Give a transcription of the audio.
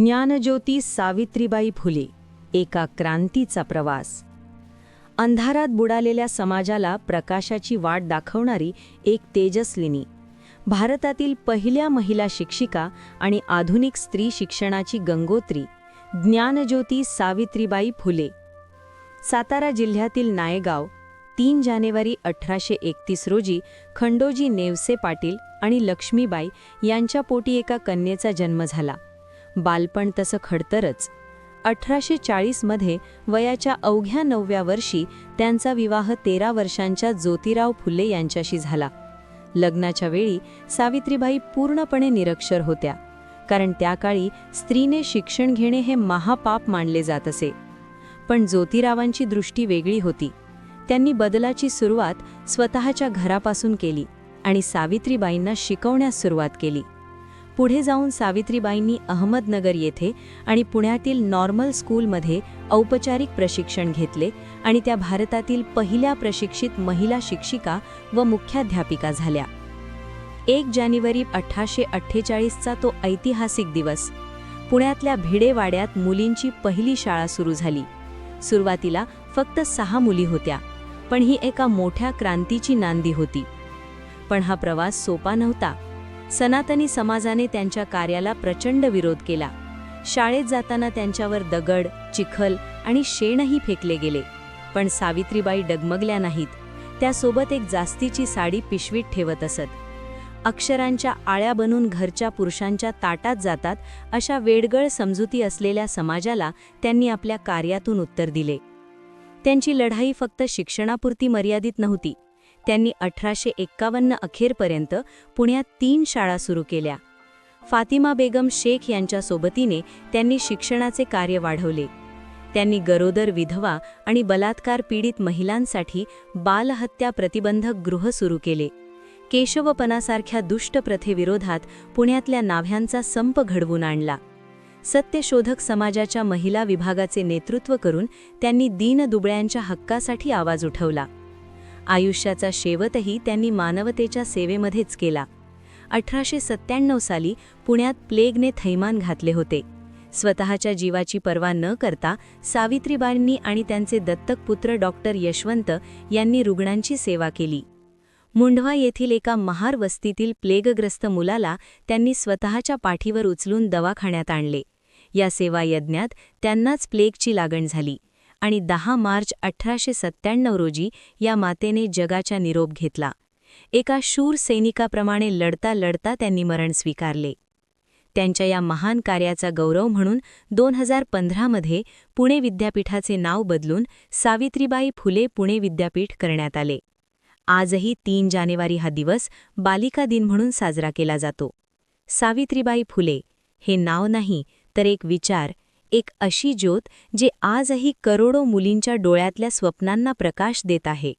ज्ञानज्योती सावित्रीबाई फुले एका क्रांतीचा प्रवास. अंधारात बुडालेल्या समाजाला प्रकाशाची वाट दाखवणारी एक तेजस्विनी भारतातील पहिल्या महिला शिक्षिका आणि आधुनिक स्त्री शिक्षणाची गंगोत्री ज्ञानज्योती सावित्रीबाई फुले. सातारा जिल्ह्यातील नायगाव तीन जानेवारी अठराशे एकतीस रोजी खंडोजी नेवसे पाटील आणि लक्ष्मीबाई यांच्या पोटी एका कन्येचा जन्म झाला. बालपण तसं खडतरच. अठराशे चाळीसमध्ये वयाच्या अवघ्या नवव्या वर्षी त्यांचा विवाह तेरा वर्षांच्या ज्योतिराव फुले यांच्याशी झाला. लग्नाच्या वेळी सावित्रीबाई पूर्णपणे निरक्षर होत्या कारण त्या काळी स्त्रीने शिक्षण घेणे हे महापाप मानले जात असे. पण ज्योतिरावांची दृष्टी वेगळी होती. त्यांनी बदलाची सुरुवात स्वतःच्या घरापासून केली आणि सावित्रीबाईंना शिकवण्यास सुरुवात केली. पुढे जाऊन सावित्रीबाईंनी अहमदनगर येथे आणि पुण्यातील नॉर्मल स्कूलमध्ये औपचारिक प्रशिक्षण घेतले आणि त्या भारतातील पहिल्या प्रशिक्षित महिला शिक्षिका व मुख्याध्यापिका झाल्या. एक जानेवारी अठराशे अठ्ठेचाळीसचा तो ऐतिहासिक दिवस. पुण्यातल्या भिडेवाड्यात मुलींची पहिली शाळा सुरू झाली. सुरुवातीला फक्त सहा मुली होत्या पण ही एका मोठ्या क्रांतीची नांदी होती. पण हा प्रवास सोपा नव्हता. सनातनी समाजाने त्यांच्या कार्याला प्रचंड विरोध केला. शाळेत जाताना त्यांच्यावर दगड चिखल आणि शेणही फेकले गेले. पण सावित्रीबाई डगमगल्या नाहीत. त्यासोबत एक जास्तीची साडी पिशवीत ठेवत असत. अक्षरांच्या आळ्या बनून घरच्या पुरुषांच्या ताटात जातात अशा वेडगळ समजुती असलेल्या समाजाला त्यांनी आपल्या कार्यातून उत्तर दिले. त्यांची लढाई फक्त शिक्षणापुरती मर्यादित नव्हती त्यांनी अठराशे एक्कावन्न अखेरपर्यंत पुण्यात तीन शाळा सुरू केल्या. फातिमा बेगम शेख यांच्या सोबतीने त्यांनी शिक्षणाचे कार्य वाढवले. त्यांनी गरोदर विधवा आणि बलात्कार पीडित महिलांसाठी बालहत्या प्रतिबंधक गृह सुरू केले. केशवपणासारख्या दुष्ट प्रथेविरोधात पुण्यातल्या नाभ्यांचा संप घडवून आणला. सत्यशोधक समाजाच्या महिला विभागाचे नेतृत्व करून त्यांनी दीनदुबळ्यांच्या हक्कासाठी आवाज उठवला. आयुष्याचा शेवटही त्यांनी मानवतेच्या सेवेमध्येच केला. अठराशे सत्त्याण्णव साली पुण्यात प्लेगने थैमान घातले होते. स्वतःच्या जीवाची पर्वा न करता सावित्रीबाईंनी आणि त्यांचे दत्तक पुत्र डॉक्टर यशवंत यांनी रुग्णांची सेवा केली. मुंढवा येथील एका महार वस्तीतील प्लेगग्रस्त मुलाला त्यांनी स्वतःच्या पाठीवर उचलून दवाखान्यात आणले. या सेवा यज्ञात त्यांनाच प्लेगची लागण झाली. आणि दहा मार्च अठराशे सत्त्याण्णव रोजी या मातेने जगाचा निरोप घेतला. एका शूर सैनिकाप्रमाणे लढता लढता त्यांनी मरण स्वीकारले. त्यांच्या या महान कार्याचा गौरव म्हणून दोन हजार पंधरामध्ये पुणे विद्यापीठाचे नाव बदलून सावित्रीबाई फुले पुणे विद्यापीठ करण्यात आले. आजही तीन जानेवारी हा दिवस बालिका दिन म्हणून साजरा केला जातो. सावित्रीबाई फुले हे नाव नाही तर एक विचार एक अशी ज्योत जे आजही करोडो मुलींच्या डोळ्यातल्या स्वप्नांना प्रकाश देत आहे.